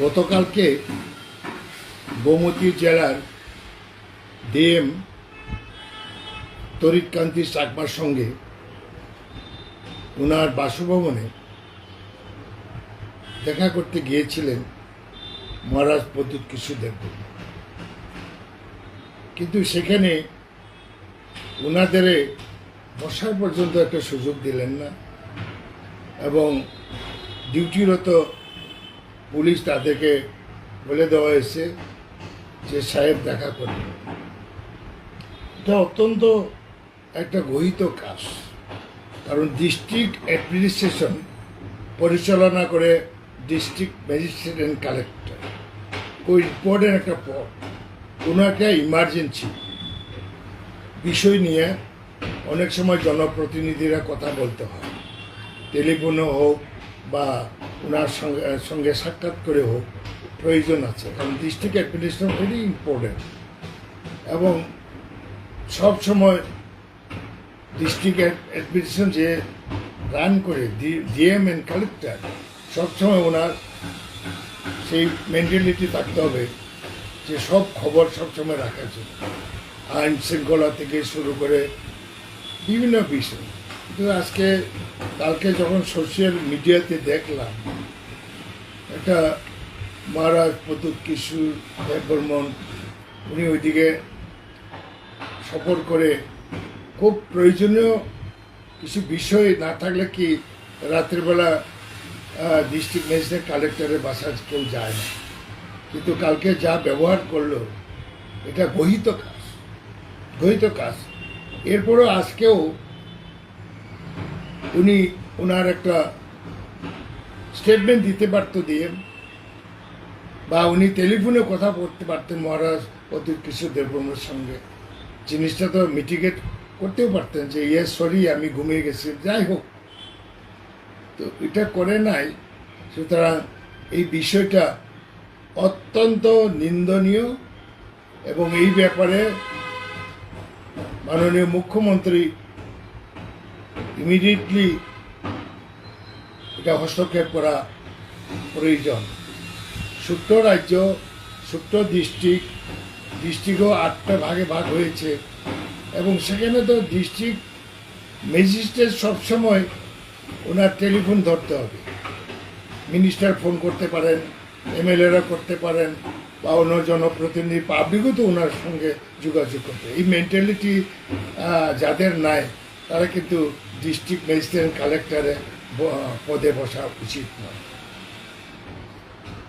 গতকালকে গোমতী জেলার ডিএম তরিৎকান্তি চাকমার সঙ্গে ওনার বাসভবনে দেখা করতে গিয়েছিলেন মহারাজ প্রদ্যুৎ কিশোর দেববর্মা কিন্তু সেখানে ওনাদের বসার পর্যন্ত একটা সুযোগ দিলেন না এবং ডিউটিরত পুলিশ তাদেরকে বলে দেওয়া হয়েছে যে সাহেব দেখা করবে। এটা অত্যন্ত একটা গহিত কাজ। কারণ ডিস্ট্রিক্ট অ্যাডমিনিস্ট্রেশন পরিচালনা করে ডিস্ট্রিক্ট ম্যাজিস্ট্রেট অ্যান্ড কালেক্টর ওই ইম্পর্টেন্ট একটা পদ। কোনো একটা ইমার্জেন্সি বিষয় নিয়ে অনেক সময় জনপ্রতিনিধিরা কথা বলতে হয়। টেলিফোনে হোক বা ওনার সঙ্গে সঙ্গে সাক্ষাৎ করে হোক প্রয়োজন আছে। কারণ ডিস্ট্রিক্ট অ্যাডমিনিস্ট্রেশন ভেরি ইম্পর্টেন্ট এবং সব সময় ডিস্ট্রিক্ট অ্যাডমিনিস্ট্রেশন যে রান করে ডিএম অ্যান্ড কালেক্টর সবসময় ওনার সেই মেন্টালিটি থাকতে হবে যে সব খবর সবসময় রাখার জন্য আইন শৃঙ্খলা থেকে শুরু করে বিভিন্ন বিষয়। কিন্তু আজকে কালকে যখন সোশ্যাল মিডিয়াতে দেখলাম, একটা মহারাজ প্রতুত কিশোর দেববর্মন, উনি ওইদিকে সফর করে খুব প্রয়োজনীয় কিছু বিষয় না থাকলে কি রাত্রিবেলা ডিস্ট্রিক্ট ম্যাজিস্ট্রেট কালেক্টরের বাসায় কেউ যায় না। কিন্তু কালকে যা ব্যবহার করল, এটা গহিত কাজ গহিত কাজ। এরপরও আজকেও উনি ওনার একটা স্টেটমেন্ট দিতে পারতো দিয়ে, বা উনি টেলিফোনে কথা বলতে পারতেন মহারাজ অতুল কিশোর দেববর্মার সঙ্গে। জিনিসটা তো মিটিগেট করতেও পারতেন যে ইয়ে সরি আমি ঘুমিয়ে গেছি, যাই হোক। তো এটা করে নাই। সুতরাং এই বিষয়টা অত্যন্ত নিন্দনীয় এবং এই ব্যাপারে মাননীয় মুখ্যমন্ত্রী ইমিডিয়েটলি এটা হস্তক্ষেপ করা প্রয়োজন। ছোট্ট রাজ্য ছোট্ট ডিস্ট্রিক্ট ডিস্ট্রিক্টও আটটা ভাগে ভাগ হয়েছে এবং সেখানে তো ডিস্ট্রিক্ট ম্যাজিস্ট্রেট সবসময় ওনার টেলিফোন ধরতে হবে। মিনিস্টার ফোন করতে পারেন এমএলএরা করতে পারেন বা অন্য জনপ্রতিনিধি পাবলিকও তো ওনার সঙ্গে যোগাযোগ করতে এই মেন্টালিটি যাদের নাই তারা কিন্তু ডিস্ট্রিক্ট ম্যাজিস্ট্রেট কালেক্টরে পদে বসা উচিত নয়।